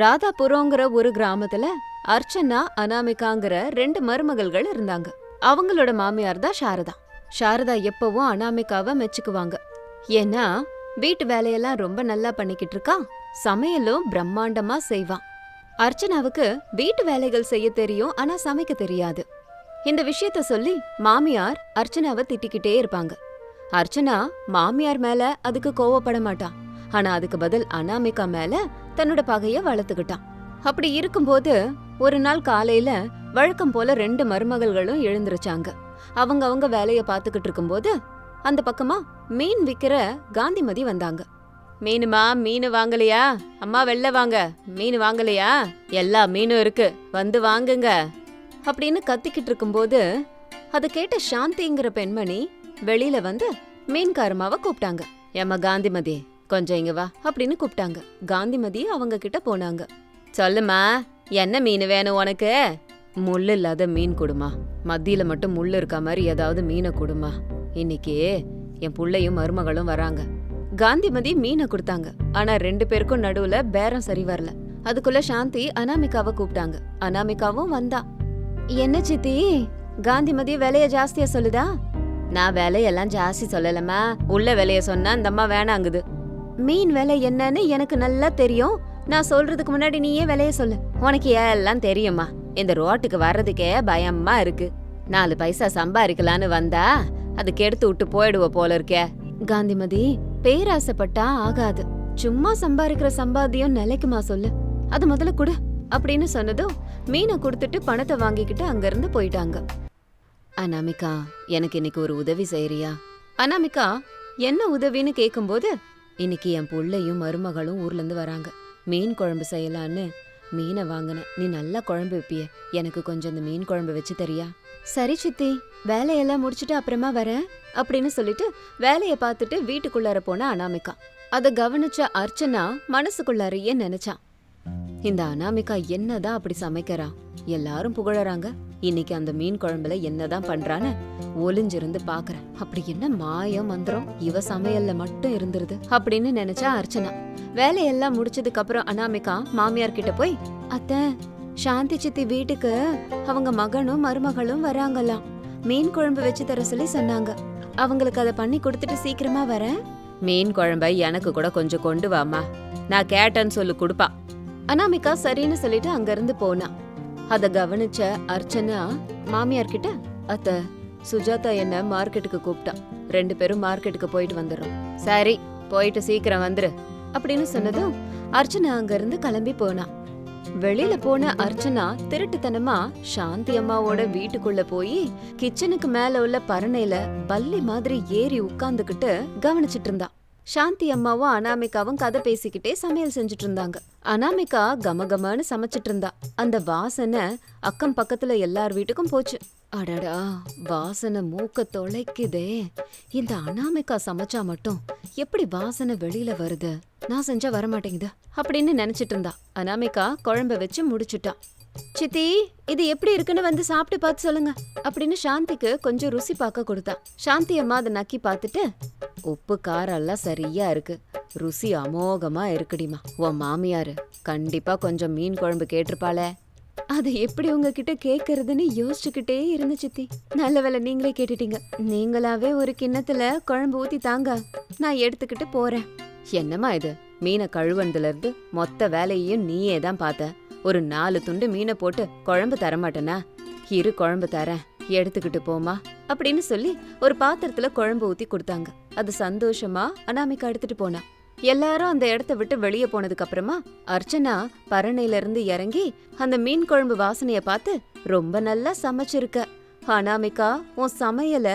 ராதாபுரோங்கிற ஒரு கிராமத்துல அர்ச்சனா அனாமிகாங்கிற ரெண்டு மருமகள்கள் இருந்தாங்க. அவங்களோட மாமியார் தான் சாரதா. சாரதா எப்பவும் அனாமிகாவை மெச்சுக்குவாங்க. ஏன்னா வீட்டு வேலையெல்லாம் ரொம்ப நல்லா பண்ணிக்கிட்டு இருக்கா. சமையலும் பிரம்மாண்டமா செய்வான் அர்ச்சனாவுக்கு வீட்டு வேலைகள் செய்ய தெரியும் ஆனா சமைக்க தெரியாது. இந்த விஷயத்த சொல்லி மாமியார் அர்ச்சனாவை திட்டிக்கிட்டே இருப்பாங்க. அர்ச்சனா மாமியார் மேல அதுக்கு கோவப்பட மாட்டான் ஆனா அதுக்கு பதில் அனாமிகா மேல தன்னோட பகைய வளர்த்துக்கிட்டான். அப்படி இருக்கும்போது ஒரு நாள் காலையில வழக்கம் போல ரெண்டு மருமகள்களும் எழுந்திருச்சாங்க. அவங்க அவங்க வேலைய பார்த்துக்கிட்டு இருக்கும்போது அந்த பக்கமா மீன் விக்கிற காந்திமதி வந்தாங்க. மீனுமா மீன் வாங்கலையா? அம்மா வெளில வாங்க. மீன் வாங்கலையா? எல்லா மீனும் இருக்கு. வந்து வாங்குங்க. அப்படின்னு கத்திக்கிட்டு இருக்கும்போது அதை கேட்ட சாந்திங்கிற பெண்மணி வெளியில வந்து மீன்காரமாவை கூப்பிட்டாங்க. ஏம்மா காந்திமதி கொஞ்சம் இங்க வா அப்படின்னு கூப்பிட்டாங்க. காந்திமதி அவங்க கிட்ட போனாங்க. சொல்லுமா என்ன மீன் வேணும் உனக்கு? முள் இல்லாத மீன் கொடுமா. மத்தியில மட்டும் முள் இருக்க மாதிரி ஏதாவது மீனை கொடுமா. இன்னைக்கு என் புள்ளையும் மருமகளும் வராங்க. காந்திமதி மீனை கொடுத்தாங்க. ஆனா ரெண்டு பேருக்கும் நடுவுல பேரம் சரி வரல. அதுக்குள்ள சாந்தி அனாமிகாவை கூப்பிட்டாங்க. அனாமிகாவும் வந்தா. என்ன சித்தி? காந்திமதி விலைய ஜாஸ்தியா சொல்லுதா? நான் விலையெல்லாம் ஜாஸ்தி சொல்லலம்மா. உள்ள விலைய சொன்னா இந்த அம்மா வேணாங்குது. மீன் விலை என்னன்னு எனக்கு நல்லா தெரியும். நான் சொல்றதுக்கு முன்னாடி நீயே விலைய சொல்லு. உனக்கு எல்லாம் தெரியுமா? இந்த ரோட்டுக்கு வர்றதுக்கே பயமா இருக்கு. நாலு பைசா சம்பாதிக்கலான்னு வந்தா அது கெடுத்து விட்டு போயிடுவ போல இருக்கே. காந்திமதி பேராசைப்பட்டா ஆகாது. சும்மா சம்பாதிக்கிற சம்பாத்தியம் நிலைக்குமா சொல்லு. அது முதல்ல கொடு அப்படின்னு சொன்னதும் மீனை கொடுத்துட்டு பணத்தை வாங்கிக்கிட்டு அங்கிருந்து போயிட்டாங்க. அனாமிகா எனக்கு இன்னைக்கு ஒரு உதவி செய்யறியா அனாமிகா என்ன உதவின்னு கேட்கும்போது இன்னைக்கு என் புள்ளையும் மருமகளும் ஊர்ல இருந்து வராங்க. மீன் குழம்பு செய்யலான்னு மீனை வாங்கினேன். நீ நல்லா குழம்பு வைப்பிய. எனக்கு கொஞ்சம் இந்த மீன் குழம்பு வச்சு தரியா? சரி சித்தி வேலையெல்லாம் முடிச்சுட்டு அப்புறமா வரேன் அப்படின்னு சொல்லிட்டு வேலைய பார்த்துட்டு வீட்டுக்குள்ளார போன அனாமிகா. அத கவனிச்ச அர்ச்சனா மனசுக்குள்ளாரையே நினைச்சான். இந்த அனாமிகா என்னதான் அப்படி சமைக்கிறா? எல்லாரும் புகழறாங்க. இன்னைக்கு அந்த மீன் குழம்புல என்னதான் பண்றான்னு ஒளிஞ்சிருந்து பாக்குறேன். அப்படி என்ன மாயம் மந்திரம்? இவ சமையல்ல மட்டும் இருந்துருது அப்படின்னு நினைச்சா அர்ச்சனா. வேலையெல்லாம் முடிச்சதுக்கு அப்புறம் அனாமிகா மாமியார் கிட்ட போய் அத்த சாந்தி சித்தி வீட்டுக்கு அவங்க மகனும் மருமகளும் வராங்களாம். மீன் குழம்பு வச்சு தர சொல்லி சொன்னாங்க. அவங்களுக்கு அதை பண்ணி கொடுத்துட்டு சீக்கிரமா வரேன். மீன் குழம்பை எனக்கு கூட கொஞ்சம் கொண்டு வாமா நான் கேட்டேன்னு சொல்லு கொடுப்பா. அனாமிகா சரின்னு சொல்லிட்டு அங்கிருந்து போனா. அத கவனிச்ச அர்ச்சனா மாமியார் கிட்ட அத்த சுஜாதா என்ன மார்க்கெட்டுக்கு கூப்பிட்டா ரெண்டு பேரும் மார்க்கெட்டுக்கு போயிட்டு வந்துடுறோம் சரி போயிட்டு சீக்கிரம் வந்துரு. அப்படின்னு சொன்னதும் அர்ச்சனா அங்கிருந்து கிளம்பி போனா. வெளியில போன அர்ச்சனா திருட்டுத்தனமா சாந்தி அம்மாவோட வீட்டுக்குள்ள போய் கிச்சனுக்கு மேல உள்ள பரணையில பல்லி மாதிரி ஏறி உட்கார்ந்துகிட்டு கவனிச்சிட்டு இருந்தா. சாந்தி அம்மாவும் அனாமிகாவும் கதை பேசிக்கிட்டே சமையல் செஞ்சுட்டு இருந்தாங்க அனாமிகா கமகமன்னு சமைச்சிட்டு இருந்தா அந்த வாசனை அக்கம் பக்கத்துல எல்லார் வீட்டுக்கும் போச்சு. அடடா வாசனை மூக்க தொலைக்குதே. இந்த அனாமிகா சமைச்சா மட்டும் எப்படி வாசனை வெளியில வருது? நான் செஞ்சா வரமாட்டேங்குது. அப்படின்னு நினைச்சிட்டு இருந்தா அனாமிகா குழம்ப வச்சு முடிச்சுட்டா. சித்தி இது எப்படி இருக்குன்னு வந்து சாப்பிட்டு பார்த்து சொல்லுங்க. அப்படின்னு சாந்திக்கு கொஞ்சம் ருசி பார்க்க கொடுத்தான் சாந்தி அம்மா அதை நக்கி பார்த்துட்டு உப்பு காரம் எல்லாம் சரியா இருக்கு. ருசி அமோகமா இருக்குடிமா உன் மாமியாரு கண்டிப்பா கொஞ்சம் மீன் குழம்பு கேட்டிருப்பாளே. அதை எப்படி உங்ககிட்ட கேட்கறதுன்னு யோசிச்சுக்கிட்டே இருந்த சித்தி. நல்ல வேலை நீங்களே கேட்டுட்டீங்க. நீங்களாவே ஒரு கிண்ணத்துல குழம்பு ஊத்தி தாங்க. நான் எடுத்துக்கிட்டு போறேன். என்னம்மா இது? மீனை கழுவனதுல இருந்து மொத்த வேலையையும் நீயே தான் பார்த்த. ஒரு நாலு துண்டு மீனை போட்டு குழம்பு தரமாட்டேனா? இரு குழம்பு தரேன் எடுத்துக்கிட்டு போமா அப்படின்னு சொல்லி ஒரு பாத்திரத்துல குழம்பு ஊத்தி கொடுத்தாங்க. அது சந்தோஷமா அனாமிகா எடுத்துட்டு போனா. எல்லாரும் அந்த இடத்த விட்டு வெளியே போனதுக்கு அப்புறமா அர்ச்சனா பரணையில இருந்து இறங்கி அந்த மீன் குழம்பு வாசனைய பார்த்து ரொம்ப நல்லா சமைச்சிருக்க. அனாமிகா உன் சமையல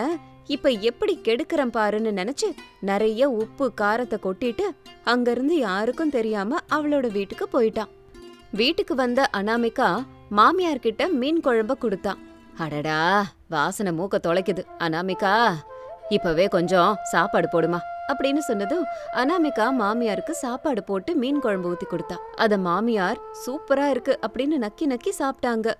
இப்ப எப்படி கெடுக்கிறேன் பாருன்னு நினைச்சு நிறைய உப்பு காரத்தை கொட்டிட்டு அங்கிருந்து யாருக்கும் தெரியாம அவளோட வீட்டுக்கு போயிட்டான் வீட்டுக்கு வந்த அனாமிகா மாமியார் கிட்ட மீன் குழம்ப கொடுத்தா. அடடா வாசனை மூக்க தொலைக்குது. அனாமிகா இப்பவே கொஞ்சம் சாப்பாடு போடுமா? அப்படின்னு சொன்னதும் அனாமிகா மாமியாருக்கு சாப்பாடு போட்டு மீன் குழம்பு ஊத்தி கொடுத்தா. அத மாமியார் சூப்பரா இருக்கு அப்படின்னு நக்கி நக்கி சாப்பிட்டாங்க.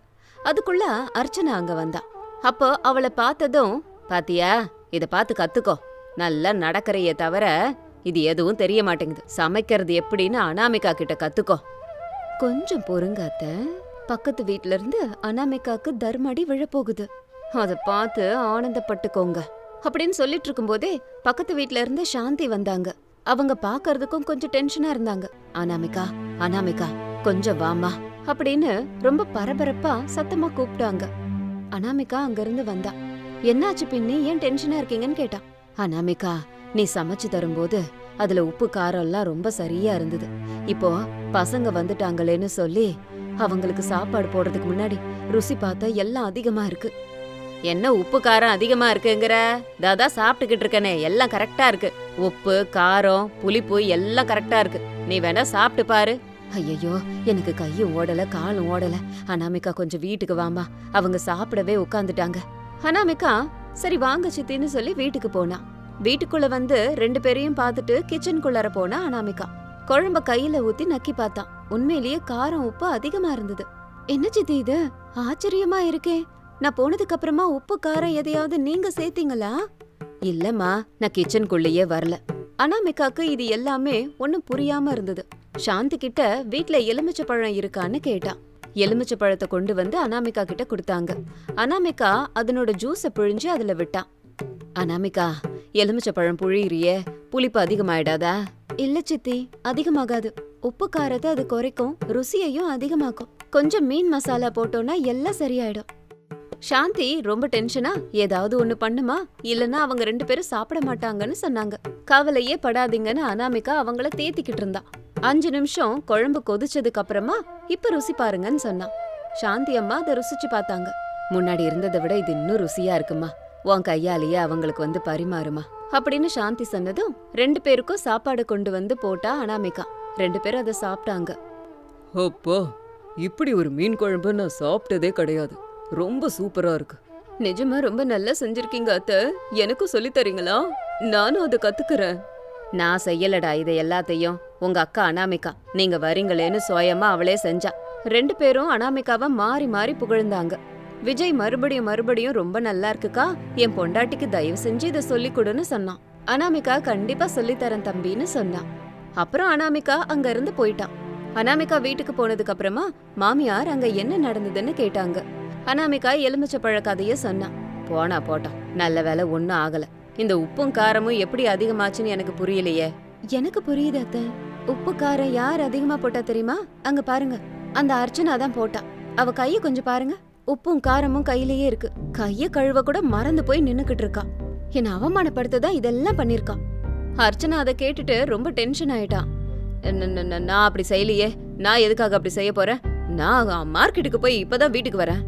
அதுக்குள்ள அர்ச்சனா அங்க வந்தா. அப்போ அவளை பார்த்ததும் பாத்தியா இத பார்த்து கத்துக்கோ. நல்லா நடக்கிறைய தவிர இது எதுவும் தெரிய மாட்டேங்குது. சமைக்கிறது எப்படின்னு அனாமிகா கிட்ட கத்துக்கோ. கொஞ்சம் பொறுங்காத்த பக்கத்து வீட்ல இருந்து அனாமிகாக்கு தர்மடி விழப்போகுது. அத பார்த்து ஆனந்தப்பட்டுக்கோங்க. அப்படின்னு சொல்லிட்டு இருக்கும்போதே பக்கத்து வீட்ல இருந்து சாந்தி வந்தாங்க. அவங்க பாக்குறதுக்கும் கொஞ்சம் டென்ஷனா இருந்தாங்க. அனாமிகா அனாமிகா கொஞ்சம் வாமா அப்படின்னு ரொம்ப பரபரப்பா சத்தமா கூப்பிட்டாங்க அனாமிகா அங்கிருந்து வந்தா. என்னாச்சு பின்னி? ஏன் டென்ஷனா இருக்கீங்கன்னு கேட்டா. அனாமிகா நீ சமைச்சு தரும்போது அதுல உப்பு காரம் எல்லாம் ரொம்ப சரியா இருந்தது. இப்போ பசங்க வந்துட்டாங்களேன்னு சொல்லி அவங்களுக்கு சாப்பாடு போடுறதுக்கு முன்னாடி ருசி பார்த்தா எல்லாம் அதிகமா இருக்கு. என்ன உப்பு காரம் அதிகமா இருக்குங்கிற? தாதா சாப்பிட்டுக்கிட்டு இருக்கனே எல்லாம் கரெக்டா இருக்கு. உப்பு காரம் புளிப்பு எல்லாம் கரெக்டா இருக்கு. நீ வேணா சாப்பிட்டு பாரு. ஐயோ எனக்கு கையும் ஓடல காலும் ஓடல. அனாமிகா கொஞ்சம் வீட்டுக்கு வாமா அவங்க சாப்பிடவே உட்காந்துட்டாங்க அனாமிகா சரி வாங்க சித்தின்னு சொல்லி வீட்டுக்கு போனா. வீட்டுக்குள்ள வந்து ரெண்டு பேரையும் பார்த்துட்டு கிச்சனுக்குள்ளார போனா அனாமிகா. குழம்ப கையில ஊத்தி நக்கி பார்த்தான் உண்மையிலேயே காரம் உப்பு அதிகமா இருந்தது. என்ன சித்தி இது? ஆச்சரியமா இருக்கே. நான் போனதுக்கு அப்புறமா உப்பு காரம் எதையாவது நீங்க சேர்த்தீங்களா? இல்லம்மா நான் கிச்சனுக்குள்ளேயே வரல. அனாமிகாக்கு இது எல்லாமே ஒன்னும் புரியாம இருந்தது. சாந்தி கிட்ட வீட்ல எலுமிச்சை பழம் இருக்கான்னு கேட்டான் எலுமிச்சை பழத்தை கொண்டு வந்து அனாமிகா கிட்ட கொடுத்தாங்க. அனாமிகா அதனோட ஜூஸ பிழிஞ்சு அதுல விட்டான் அனாமிகா எலுமிச்சை பழம் புழியிறியே புளிப்பு அதிகமாயிடாதா? இல்ல சித்தி அதிகமாகாது. உப்பு காரத்தை அது குறைக்கும் ருசியையும் அதிகமாக்கும். கொஞ்சம் மீன் மசாலா போட்டோம்னா எல்லாம் சரியாயிடும். சாந்தி ரொம்ப டென்ஷனா? ஏதாவது ஒண்ணு பண்ணுமா? இல்லனா அவங்க ரெண்டு பேரும் சாப்பிட மாட்டாங்கன்னு சொன்னாங்க. கவலையே படாதீங்கன்னு அனாமிகா அவங்கள தேத்திக்கிட்டு இருந்தா. அஞ்சு நிமிஷம் குழம்பு கொதிச்சதுக்கு அப்புறமா இப்ப ருசி பாருங்கன்னு சொன்னா. சாந்தி அம்மா அதை ருசிச்சு பார்த்தாங்க. முன்னாடி இருந்ததை விட இது இன்னும் ருசியா இருக்குமா? உன் கையாலேயே அவங்களுக்கு வந்து பரிமாறுமா? அப்படின்னு சாந்தி சொன்னதும் ரெண்டு பேருக்கும் சாப்பாடு கொண்டு வந்து போட்டா அனாமிகா. ரெண்டு பேரும் அதை சாப்பிட்டாங்க. அப்பா இப்படி ஒரு மீன் குழம்பு நான் சாப்பிட்டதே கிடையாது. ரொம்ப சூப்பரா இருக்கு. நிஜமா ரொம்ப நல்லா செஞ்சிருக்கீங்க அத்த. எனக்கும் சொல்லி தரீங்களா? நானும் அதை கத்துக்கிறேன். நான் செய்யலடா இதை எல்லாத்தையும். உங்க அக்கா அனாமிகா. நீங்க வரீங்களேன்னு சுயமா அவளே செஞ்சா. ரெண்டு பேரும் அனாமிகாவை மாறி மாறி புகழ்ந்தாங்க. விஜய் மறுபடியும் மறுபடியும் ரொம்ப நல்லா இருக்குக்கா. என் பொண்டாட்டிக்கு தயவு செஞ்சு இதை சொல்லி கொடுன்னு சொன்னான். அனாமிகா கண்டிப்பா சொல்லித் தரேன் தம்பின்னு சொன்னான். அப்புறம் அனாமிகா அங்க இருந்து போயிட்டான். அனாமிகா வீட்டுக்கு போனதுக்கு அப்புறமா மாமியார் அங்க என்ன நடந்ததுன்னு கேட்டாங்க. அனாமிகா எலுமிச்ச பழ கதைய சொன்னான். போனா போட்டான். நல்ல வேலை ஒன்னும் ஆகல. இந்த உப்பும் காரமும் எப்படி அதிகமாச்சுன்னு எனக்கு புரியலையே. எனக்கு புரியுது அத்த. உப்பு காரம் யார் அதிகமா போட்டா தெரியுமா? அங்க பாருங்க. அந்த அர்ச்சனா தான் போட்டா. அவ கைய கொஞ்சம் பாருங்க. உப்பும் காரமும் கையிலேயே இருக்கு. கைய கழுவ கூட மறந்து போய் நின்னுக்கிட்டு இருக்கா. என்ன அவமானப்படுத்ததான் இதெல்லாம் பண்ணிருக்கா. அர்ச்சனா அதை கேட்டுட்டு ரொம்ப டென்ஷன் ஆயிட்டான் நான் அப்படி செய்யலையே. நான் எதுக்காக அப்படி செய்ய போறேன்? நான் மார்க்கெட்டுக்கு போய் இப்பதான் வீட்டுக்கு வரேன்.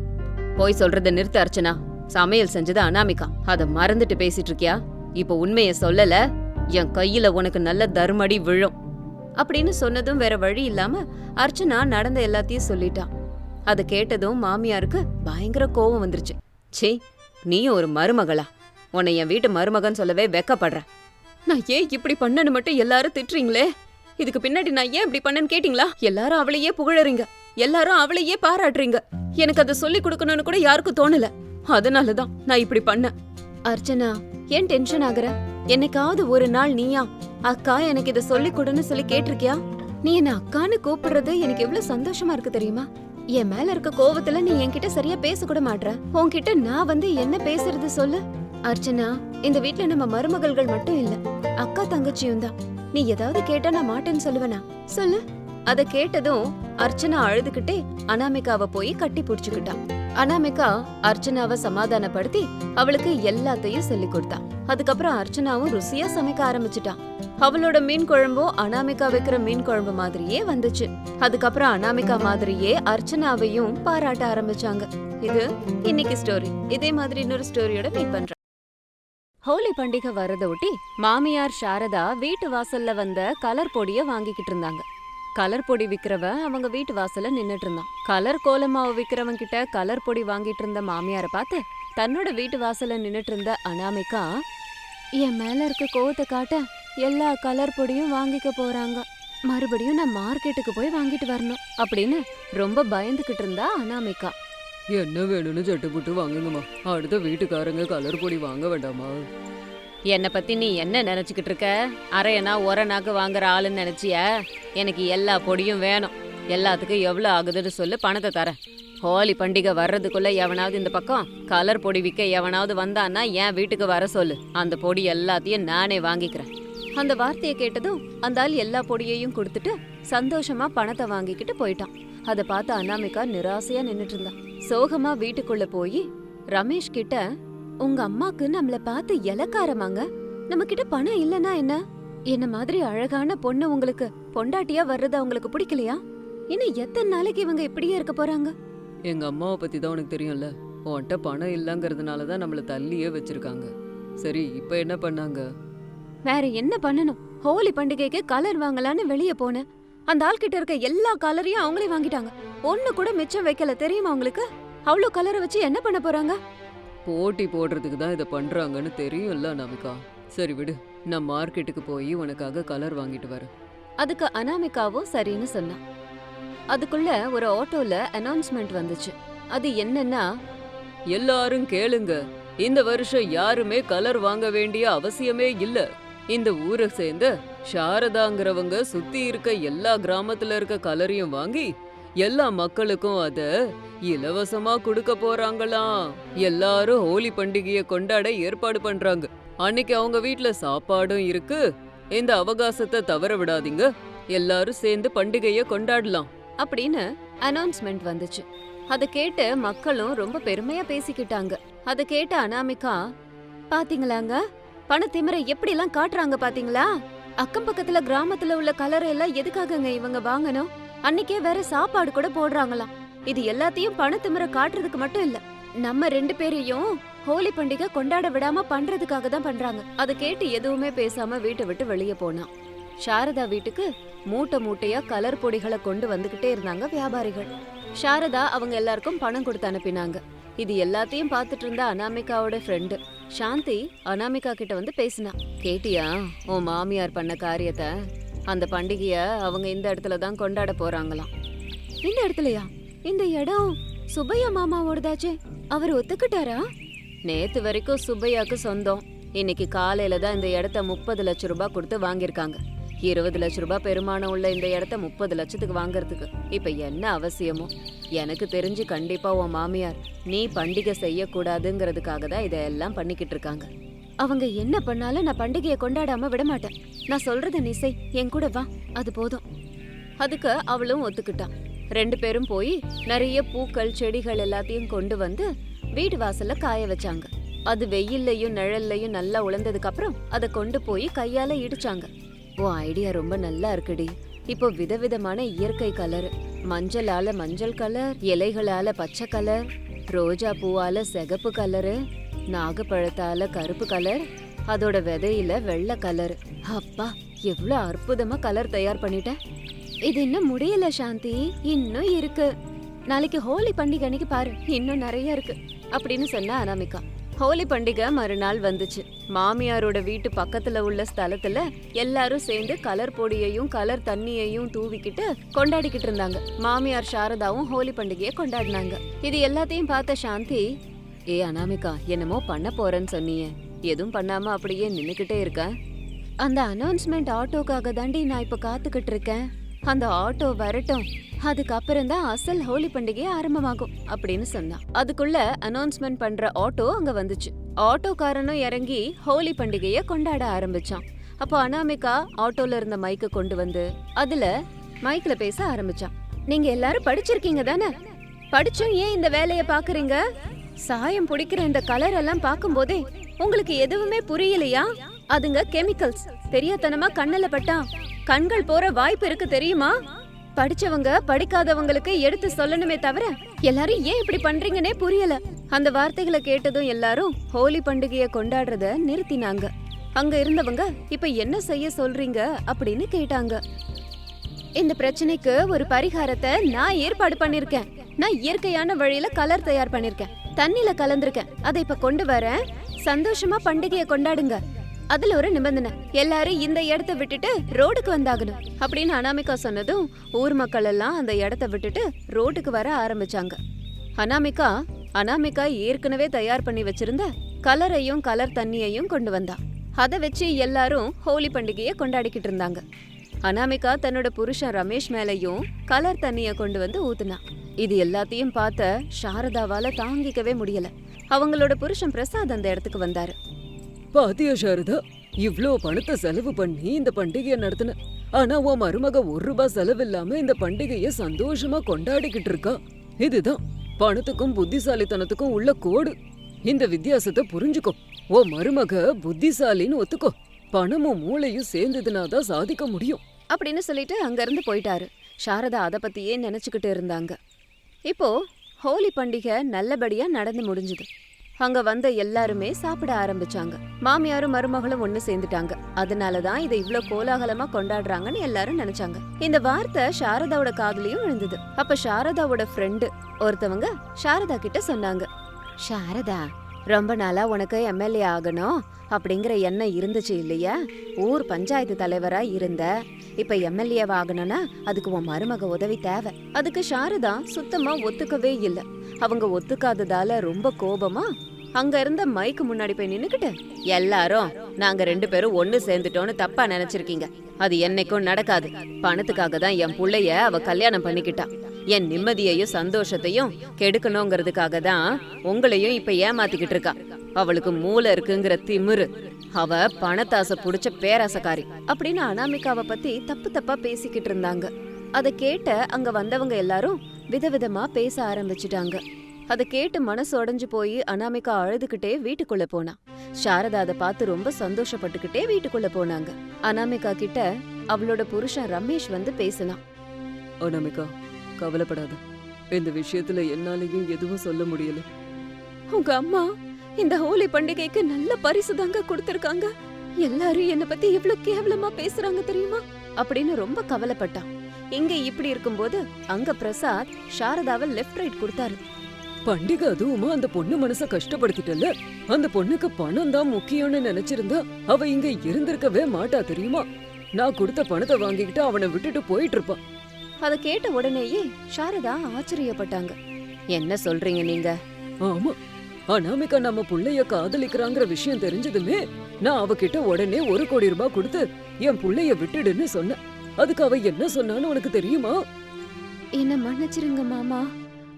போய் சொல்றத நிறுத்த அர்ச்சனா. சமையல் செஞ்சது அனாமிகா. அத மறந்துட்டு பேசிட்டு இருக்கியா இப்ப உண்மைய சொல்லல என் கையில உனக்கு நல்ல தர்மடி விழும். அப்படின்னு சொன்னதும் வேற வழி இல்லாம அர்ச்சனா நடந்த எல்லாத்தையும் சொல்லிட்டான் அத கேட்டதும் மாமியாருக்கு பயங்கர கோவம் வந்துருச்சு. சே நீயும் ஒரு மருமகளா? உன்னை என் வீட்டு மருமகன் சொல்லவே வெக்கப்படுற. நான் ஏன் இப்படி பண்ணனு மட்டும் எல்லாரும் திட்டுறீங்களே? இதுக்கு பின்னாடி நான் ஏன் இப்படி பண்ணேன்னு கேட்டிங்களா? எல்லாரும் அவளையே புகழறீங்க. எல்லாரும் அவளையே பாராட்டுறீங்க. எனக்கு அதை சொல்லி கொடுக்கணும்னு கூட யாருக்கும் தோணல. அதனாலதான் நான் இப்படி பண்ணேன். அர்ச்சனா ஏன் டென்ஷன் ஆகுற? என்னைக்காவது ஒரு நாள் நீயா? அக்கா எனக்கு இத சொல்லி கொடுன்னு சொல்லி கேட்டிருக்கியா? நீ என்ன அக்கான்னு கூப்பிடுறது எனக்கு எவ்வளவு சந்தோஷமா இருக்கு தெரியுமா? என் மேல இருக்க கோவத்துல நீ என்கிட்ட சரியா பேச கூட மாட்ற. உன்கிட்ட நான் வந்து என்ன பேசுறது சொல்லு. அர்ச்சனா இந்த வீட்ல நம்ம மருமகள்கள் மட்டும் இல்ல அக்கா தங்கச்சியும் தான். நீ ஏதாவது கேட்டா நான் மாட்டேன்னு சொல்லுவேனா? சொல்லு. அத கேட்டதும் அர்ச்சனா அழுதுகிட்டே அனாமிகாவை போய் கட்டி புடிச்சுக்கிட்டான் அனாமிகா அர்ச்சனாவை சமாதானப்படுத்தி அவளுக்கு எல்லாத்தையும் சொல்லி கொடுத்தா. அதுக்கப்புறம் அர்ச்சனாவும் ருசியா சமைக்க ஆரம்பிச்சிட்டான் அவளோட மீன் குழம்பும் அனாமிகா வைக்கிற மீன் குழம்பு மாதிரியே வந்துச்சு. அதுக்கப்புறம் அனாமிகா மாதிரியே அர்ச்சனாவையும் பாராட்ட ஆரம்பிச்சாங்க. இது இன்னைக்கு ஸ்டோரி இதே மாதிரி இன்னொரு ஸ்டோரியோட மீட் பண்றேன் ஹோலி பண்டிகை வரத ஒட்டி மாமியார் சாரதா வீட்டு வாசல்ல வந்த கலர் பொடிய வாங்கிக்கிட்டு இருந்தாங்க. கலர் பொடி விற்கிறவன் அவங்க வீட்டு வாசல்ல நின்னுட்டு இருந்தான். கலர் கோலமாவு விற்கிறவன் கிட்ட கலர் பொடி வாங்கிட்டு இருந்த மாமியார பார்த்து தன்னோட வீட்டு வாசல்ல நின்னுட்டு இருந்த அனாமிகா என் மேல இருக்க கோவத்தை காட்ட எல்லா கலர் பொடியும் வாங்கிக்க போறாங்க. மறுபடியும் நான் மார்க்கெட்டுக்கு போய் வாங்கிட்டு வரணும் அப்படின்னு ரொம்ப பயந்துகிட்டு இருந்தா அனாமிகா. என்ன வேணும்னு சட்டுப்புட்டு வாங்குங்கம்மா. அடுத்த வீட்டுக்காரங்க கலர் பொடி வாங்க வேண்டாமா? என்னை பத்தி நீ என்ன நினைச்சுக்கிட்டு இருக்க? அரையனா ஒரனாக்கு வாங்குற ஆளுன்னு நினைச்சிய? எனக்கு எல்லா பொடியும் வேணும். எல்லாத்துக்கும் எவ்வளோ ஆகுதுன்னு சொல்லு பணத்தை தரேன். ஹோலி பண்டிகை வர்றதுக்குள்ள எவனாவது இந்த பக்கம் கலர் பொடி விற்க எவனாவது வந்தான்னா என் வீட்டுக்கு வர சொல்லு. அந்த பொடி எல்லாத்தையும் நானே வாங்கிக்கிறேன். அந்த வார்த்தையை கேட்டதும் அந்த ஆள் எல்லா பொடியையும் கொடுத்துட்டு சந்தோஷமா பணத்தை வாங்கிக்கிட்டு போயிட்டான். அதை பார்த்து அனாமிகா நிராசையா நின்றுட்டு இருந்தான் சோகமா வீட்டுக்குள்ள போய் ரமேஷ் கிட்ட உங்க அம்மாக்கு நம்மள பார்த்து இலக்காரமாங்க? நம்ம கிட்ட பணம் இல்லனா என்ன? என்ன மாதிரி அழகான பொண்ணு உங்களுக்கு பொண்டாட்டியா வர்றது அவங்களுக்கு பிடிக்கலையா? இன்னும் எத்தனை நாளைக்கு இவங்க இப்படியே இருக்க போறாங்க? எங்க அம்மாவை பத்தி தான் உனக்கு தெரியும்ல? உன்கிட்ட பணம் இல்லைங்கிறதுனால தான் நம்மள தள்ளியே வச்சிருக்காங்க. சரி இப்போ என்ன பண்ணாங்க? வேற என்ன பண்ணணும்? ஹோலி பண்டிகைக்கு கலர் வாங்கலான்னு வெளிய போனேன். அந்த ஆள்கிட்ட இருக்க எல்லா கலரையும் அவங்களே வாங்கிட்டாங்க. ஒண்ணு கூட மிச்சம் வைக்கல தெரியுமா உங்களுக்கு? அவ்வளோ கலரை வச்சு என்ன பண்ண போறாங்க? போட்டி போடுறதுக்கு தான் இதை பண்றாங்கன்னு தெரியும்ல நமிகா சரி விடு நான் மார்க்கெட்டுக்கு போய் உனக்காக கலர் வாங்கிட்டு வரேன். அதுக்கு அனாமிகாவும் சரின்னு சொன்னா. அதுக்குள்ள ஒரு ஆட்டோல அனௌன்ஸ்மெண்ட் வந்துச்சு. அது என்னன்னா எல்லாரும் கேளுங்க. இந்த வருஷம் யாருமே கலர் வாங்க வேண்டிய அவசியமே இல்ல. இந்த ஊரை சேர்ந்த சாரதாங்கிறவங்க சுத்தி இருக்க எல்லா கிராமத்துல இருக்க கலரையும் வாங்கி எல்லா மக்களுக்கும் அத இலவசமா கொடுக்க போறாங்களாம். எல்லாரும் ஹோலி பண்டிகையை கொண்டாட ஏற்பாடு பண்றாங்க. அன்னைக்கு அவங்க வீட்ல சாப்பாடும் இருக்கு. இந்த அவகாசத்தை தவற விடாதீங்க. எல்லாரும் சேர்ந்து பண்டிகையை கொண்டாடலாம். அப்படின்னு அனௌன்ஸ்மெண்ட் வந்துச்சு. அதை கேட்டு மக்களும் ரொம்ப பெருமையா பேசிக்கிட்டாங்க. அதை கேட்ட அனாமிகா பாத்தீங்களாங்க? பணத்திமிரை எப்படி எல்லாம் காட்டுறாங்க பாத்தீங்களா? அக்கம் பக்கத்துல கிராமத்துல உள்ள கலரை எல்லாம் எதுக்காகங்க இவங்க வாங்கணும்? அன்னைக்கே வேற சாப்பாடு கூட போடுறாங்களாம் இது எல்லாத்தையும் பணத்திமிரை காட்டுறதுக்கு மட்டும் இல்ல. நம்ம ரெண்டு பேரையும் ஹோலி பண்டிகை கொண்டாட விடாம பண்றதுக்காக தான் பண்றாங்க. அதை கேட்டு எதுவுமே பேசாம வீட்டை விட்டு வெளியே போனான் சாரதா வீட்டுக்கு மூட்டை மூட்டையா கலர் பொடிகளை கொண்டு வந்துகிட்டே இருந்தாங்க வியாபாரிகள். சாரதா அவங்க எல்லாருக்கும் பணம் கொடுத்து அனுப்பினாங்க. இது எல்லாத்தையும் பார்த்துட்டு இருந்த அனாமிகாவோட ஃப்ரெண்டு சாந்தி அனாமிகா கிட்ட வந்து பேசினா கேட்டியா உன் மாமியார் பண்ண காரியத்தை அந்த பண்டிகைய அவங்க இந்த இடத்துல தான் கொண்டாட போறாங்களாம். இந்த இடத்துலயா? இந்த இடம் சுப்பையா மாமாவோடதாச்சே. அவர் ஒத்துக்கிட்டாரா? நேத்து வரைக்கும் சுப்பையாக்கு சொந்தம். இன்னைக்கு காலையில தான் இந்த இடத்த முப்பது லட்சம் ரூபாய் கொடுத்து வாங்கியிருக்காங்க. இருபது லட்ச ரூபாய் பெருமானம் உள்ள இந்த இடத்த முப்பது லட்சத்துக்கு வாங்குறதுக்கு. இப்ப என்ன அவசியமோ? எனக்கு தெரிஞ்சு கண்டிப்பா உன் மாமியார் நீ பண்டிகை செய்யக்கூடாதுங்கிறதுக்காக தான் இதெல்லாம் பண்ணிக்கிட்டு இருக்காங்க. அவங்க என்ன பண்ணாலும் நான் பண்டிகையை கொண்டாடாம விட மாட்டேன். நான் சொல்றத நீ செய். என் கூட வா. அது போதும். அதுக்கு அவளும் ஒத்துக்கிட்டான் ரெண்டு பேரும் போய் நிறைய பூக்கள் செடிகள் எல்லாத்தையும் கொண்டு வந்து வீட்டு வாசல்ல காய வச்சாங்க. அது வெயில்லையும் நிழல்லையும் நல்லா உழந்ததுக்கு அப்புறம் அதை கொண்டு போய் கையால இடிச்சாங்க. உன் ஐடியா ரொம்ப நல்லா இருக்குடி. இப்போ விதவிதமான இயற்கை கலர் மஞ்சளால மஞ்சள் கலர் இலைகளால பச்சை கலர் ரோஜா பூவால சிகப்பு கலரு நாகப்பழத்தால கருப்பு கலர் அதோட விதையில வெள்ளை கலர் அப்பா எவ்வளவு அற்புதமா கலர் தயார் பண்ணிட்டேன் இது இன்னும் முடியல சாந்தி. இன்னும் இருக்கு. நாளைக்கு ஹோலி பண்டிகை அன்னைக்கு பாரு இன்னும் நிறைய இருக்கு. அப்படின்னு சொன்ன அனாமிகா. ஹோலி பண்டிகை மறுநாள் வந்துச்சு. மாமியாரோட வீட்டு பக்கத்துல உள்ள ஸ்தலத்துல எல்லாரும் சேர்ந்து கலர் பொடியையும் கலர் தண்ணியையும் தூவிக்கிட்டு கொண்டாடிக்கிட்டு இருந்தாங்க. மாமியார் சாரதாவும் ஹோலி பண்டிகையை கொண்டாடினாங்க. இது எல்லாத்தையும் பார்த்த சாந்தி ஏ அனாமிகா என்னமோ பண்ண போறேன்னு சொன்னியே. எதுவும் பண்ணாம அப்படியே நின்னுக்கிட்டே இருக்க? அந்த அனௌன்ஸ்மெண்ட் ஆட்டோக்காக தாண்டி நான் இப்ப காத்துக்கிட்டு இருக்கேன். அந்த ஆட்டோ வரட்டும். அதுக்கப்புறம் தான் அசல் ஹோலி பண்டிகை ஆரம்பமாகும் அப்படின்னு சொன்னான். அதுக்குள்ள அனௌன்ஸ்மெண்ட் பண்ற ஆட்டோ அங்க வந்துச்சு. ஆட்டோக்காரனும் இறங்கி ஹோலி பண்டிகைய கொண்டாட ஆரம்பிச்சான். அப்போ அனாமிகா ஆட்டோல இருந்த மைக்க கொண்டு வந்து அதுல மைக்ல பேச ஆரம்பிச்சான். நீங்க எல்லாரும் படிச்சிருக்கீங்க தானே? படிச்சும் ஏன் இந்த வேலையை பாக்குறீங்க? சாயம் பிடிக்கிற இந்த கலர் எல்லாம் பார்க்கும்போதே உங்களுக்கு எதுவுமே புரியலையா? அதுங்க கெமிக்கல்ஸ் தெரியாதனமா கண்ணுல பட்டா. கண்கள் போற வாய்ப்பு இருக்கு தெரியுமா? படிச்சவங்க படிக்காதவங்களுக்கு எடுத்து சொல்லணுமே தவிர எல்லாரும் ஏன் இப்படி பண்றீங்கன்னே புரியல. அந்த வார்த்தைகளை கேட்டதும் எல்லாரும் ஹோலி பண்டிகைய கொண்டாடுறத நிறுத்தினாங்க. அங்க இருந்தவங்க இப்ப என்ன செய்ய சொல்றீங்க? அப்படின்னு கேட்டாங்க. இந்த பிரச்சனைக்கு ஒரு பரிகாரத்தை நான் ஏற்பாடு பண்ணிருக்கேன். நான் இயற்கையான வழியில கலர் தயார் பண்ணிருக்கேன். தண்ணில கலந்திருக்கேன். அதை இப்ப கொண்டு வரேன். சந்தோஷமா பண்டிகையை கொண்டாடுங்க. அதுல ஒரு நிபந்தனை. எல்லாரும் இந்த இடத்த விட்டுட்டு ரோடுக்கு வந்தாகணும். அப்படின்னு அனாமிகா சொன்னதும் ஊர் மக்கள் எல்லாம் அந்த இடத்த விட்டுட்டு ரோட்டுக்கு வர ஆரம்பிச்சாங்க. அனாமிகா அனாமிகா ஏற்கனவே தயார் பண்ணி வச்சிருந்த கலரையும் கலர் தண்ணியையும் கொண்டு வந்தா. அதை வச்சு எல்லாரும் ஹோலி பண்டிகையை கொண்டாடிக்கிட்டு இருந்தாங்க. அனாமிகா தன்னோட புருஷன் ரமேஷ் மேலையும் கலர் தண்ணியை கொண்டு வந்து ஊத்துனா. இது எல்லாத்தையும் பார்த்த சாரதாவால தாங்கிக்கவே முடியல. அவங்களோட புருஷன் பிரசாத் அந்த இடத்துக்கு வந்தாரு. பாத்தியா சாரதா இவ்ளோ பணத்தை செலவு பண்ணி இந்த பண்டிகையை நடத்தின ஆனா உன் மருமக ஒரு ரூபாய் செலவில்லாம இந்த பண்டிகைய சந்தோஷமா கொண்டாடிக்கிட்டு இருக்கா. இதுதான் பணத்துக்கும் புத்திசாலித்தனத்துக்கும் உள்ள கோடு. இந்த வித்தியாசத்தை புரிஞ்சுக்கோ. உன் மருமக புத்திசாலின்னு ஒத்துக்கோ. பணமும் மூளையும் சேர்ந்ததுனா தான் சாதிக்க முடியும். அப்படின்னு சொல்லிட்டு அங்கிருந்து போயிட்டாரு. சாரதா அதை பத்தியே நினைச்சுக்கிட்டு இருந்தாங்க. இப்போ ஹோலி பண்டிகை நல்லபடியா நடந்து முடிஞ்சுது. அங்க வந்த எல்லாருமே சாப்பிட ஆரம்பிச்சாங்க. மாமியாரும் மருமகளும் ஒண்ணு சேர்ந்துட்டாங்க. அதனாலதான் இதை இவ்ளோ கோலாகலமா கொண்டாடுறாங்கன்னு எல்லாரும் நினைச்சாங்க. இந்த வார்த்தை சாரதாவோட காதலையும் விழுந்தது. அப்ப சாரதாவோட ஃப்ரெண்டு ஒருத்தவங்க சாரதா கிட்ட சொன்னாங்க. சாரதா ரொம்ப நாளா உனக்கு எம்எல்ஏ ஆகணும் அப்படிங்கிற எண்ணம் இருந்துச்சு இல்லையா? ஊர் பஞ்சாயத்து தலைவரா இருந்த. இப்ப எம்எல்ஏ ஆகணும்னா அதுக்கு உன் மருமக உதவி தேவை. அதுக்கு சாரதா சுத்தமா ஒத்துக்கவே இல்ல. அவங்க ஒத்துக்காததால ரொம்ப கோபமா அங்க இருந்த மைக்கு முன்னாடி போய் நின்னுக்கிட்டு எல்லாரும் நாங்க ரெண்டு பேரும் ஒன்னு சேர்ந்துட்டோம்னு தப்பா நினைச்சிருக்கீங்க. அது என்னைக்கும் நடக்காது. பணத்துக்காக தான் என் புள்ளைய அவ கல்யாணம் பண்ணிக்கிட்டா. என் நிம்மதியையும் சந்தோஷத்தையும் கெடுக்கணுங்கிறதுக்காக தான் உங்களையும் இப்ப ஏமாத்திக்கிட்டு இருக்கா. அவளுக்கு மூளை இருக்குங்கிற திமிரு. அவ பணத்தாசை புடிச்ச பேராசக்காரி. அப்படின்னு அனாமிகாவை பத்தி தப்பு தப்பா பேசிக்கிட்டு இருந்தாங்க. அதை கேட்ட அங்க வந்தவங்க எல்லாரும் விதவிதமா பேச ஆரம்பிச்சிட்டாங்க. அதை கேட்டு மனசு உடஞ்சு போய் அனாமிகா அழுதுகிட்டே வீட்டுக்குள்ள போனா. சாரதா அதை பார்த்து ரொம்ப சந்தோஷப்பட்டுக்கிட்டே வீட்டுக்குள்ள போனாங்க. அனாமிகா கிட்ட அவளோட புருஷன் ரமேஷ் வந்து பேசலாம் அனாமிகா கவலைப்படாத. இந்த விஷயத்துல என்னாலையும் எதுவும் சொல்ல முடியல. உங்க அம்மா இந்த ஹோலி பண்டிகைக்கு நல்ல பரிசு தாங்க கொடுத்திருக்காங்க. எல்லாரும் என்ன பத்தி எவ்வளவு கேவலமா பேசுறாங்க தெரியுமா? அப்படின்னு ரொம்ப கவலைப்பட்டான். இங்க இப்படி இருக்கும்போது அங்க பிரசாத் சாரதாவை லெஃப்ட் ரைட் கொடுத்தாரு. பண்டிகை அதுவுமா அந்த பொண்ணு மனச கஷ்டப்படுத்திட்டல அந்த பொண்ணுக்கு பணம் தான் முக்கியம்னு நினைச்சிருந்தா அவ இங்க இருந்திருக்கவே மாட்டா தெரியுமா? நான் கொடுத்த பணத்தை வாங்கிக்கிட்டு அவனை விட்டுட்டு போயிட்டு இருப்பான் அத கேட்ட உடனேயே சாரதா ஆச்சரியப்பட்டாங்க. என்ன சொல்றீங்க நீங்க? ஆமா அனாமிகா நம்ம புள்ளைய காதலிக்கிறாங்கிற விஷயம் தெரிஞ்சதுமே நான் அவகிட்ட உடனே ஒரு கோடி ரூபாய் கொடுத்து என் புள்ளைய விட்டுடுன்னு சொன்னேன். அதுக்கு அவ என்ன சொன்னான்னு உனக்கு தெரியுமா? என்ன மன்னிச்சிருங்க மாமா.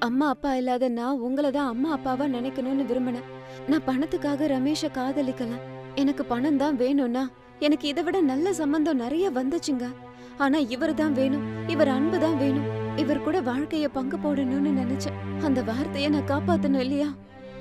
அம்மா அப்பா இல்லாத நான் உங்களை தான் அம்மா அப்பாவா நினைக்கணும்னு விரும்பினேன். நான் பணத்துக்காக ரமேஷ காதலிக்கல. எனக்கு பணம் தான் வேணும்னா எனக்கு இதை விட நல்ல சம்பந்தம் நிறைய வந்துச்சுங்க. ஆனா இவர் தான் வேணும் இவர் அன்பு தான் வேணும். இவர் கூட வாழ்க்கைய பங்கு போடணும்னு நினைச்சேன். அந்த வார்த்தைய நான் காப்பாத்தணும் இல்லையா?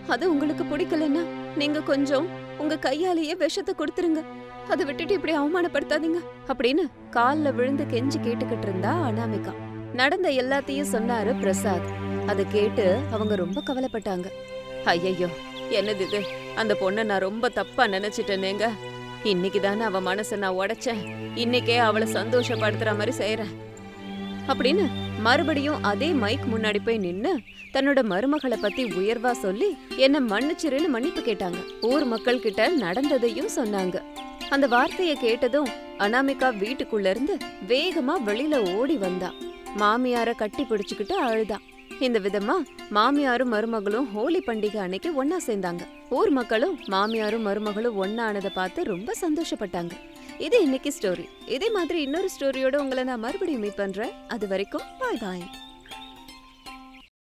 அது உங்களுக்கு பிடிக்கலன்னா நீங்க கொஞ்சம் உங்க கையாலேயே விஷத்தை கொடுத்துருங்க. அதை விட்டுட்டு இப்படி அவமானப்படுத்தாதீங்க. அப்படின்னு கால்ல விழுந்து கெஞ்சி கேட்டுக்கிட்டு இருந்தா அனாமிகா. நடந்த எல்லாத்தையும் சொன்னாரு பிரசாத். அதை கேட்டு அவங்க ரொம்ப கவலைப்பட்டாங்க. ஐயையோ என்னது இது? அந்த பொண்ணை நான் ரொம்ப தப்பா நினைச்சிட்டேனேங்க. இன்னைக்கு தானே அவ மனசை நான் உடைச்சேன். இன்னைக்கே அவளை சந்தோஷப்படுத்துற மாதிரி செய்யறேன் அப்படின்னு மறுபடியும் அதே மைக் முன்னாடி போய் நின்னு தன்னோட மருமகளை பத்தி உயர்வா சொல்லி என்ன மன்னிச்சிருன்னு மன்னிப்பு கேட்டாங்க. ஊர் மக்கள் கிட்ட நடந்ததையும் சொன்னாங்க. அந்த வார்த்தையை கேட்டதும் அனாமிகா வீட்டுக்குள்ள இருந்து வேகமா வெளியில ஓடி வந்தா. மாமியார கட்டி பிடிச்சுக்கிட்டு அழுதான் இந்த விதமா மாமியாரும் மருமகளும் ஹோலி பண்டிகை அன்னைக்கு ஒன்னா சேர்ந்தாங்க. ஊர் மக்களும் மாமியாரும் மருமகளும் ஒன்னானதை பார்த்து ரொம்ப சந்தோஷப்பட்டாங்க. இது இன்னைக்கு ஸ்டோரி இதே மாதிரி இன்னொரு ஸ்டோரியோட உங்களை நான் மறுபடியும் மீட் பண்றேன். அது வரைக்கும் பாய் பாய்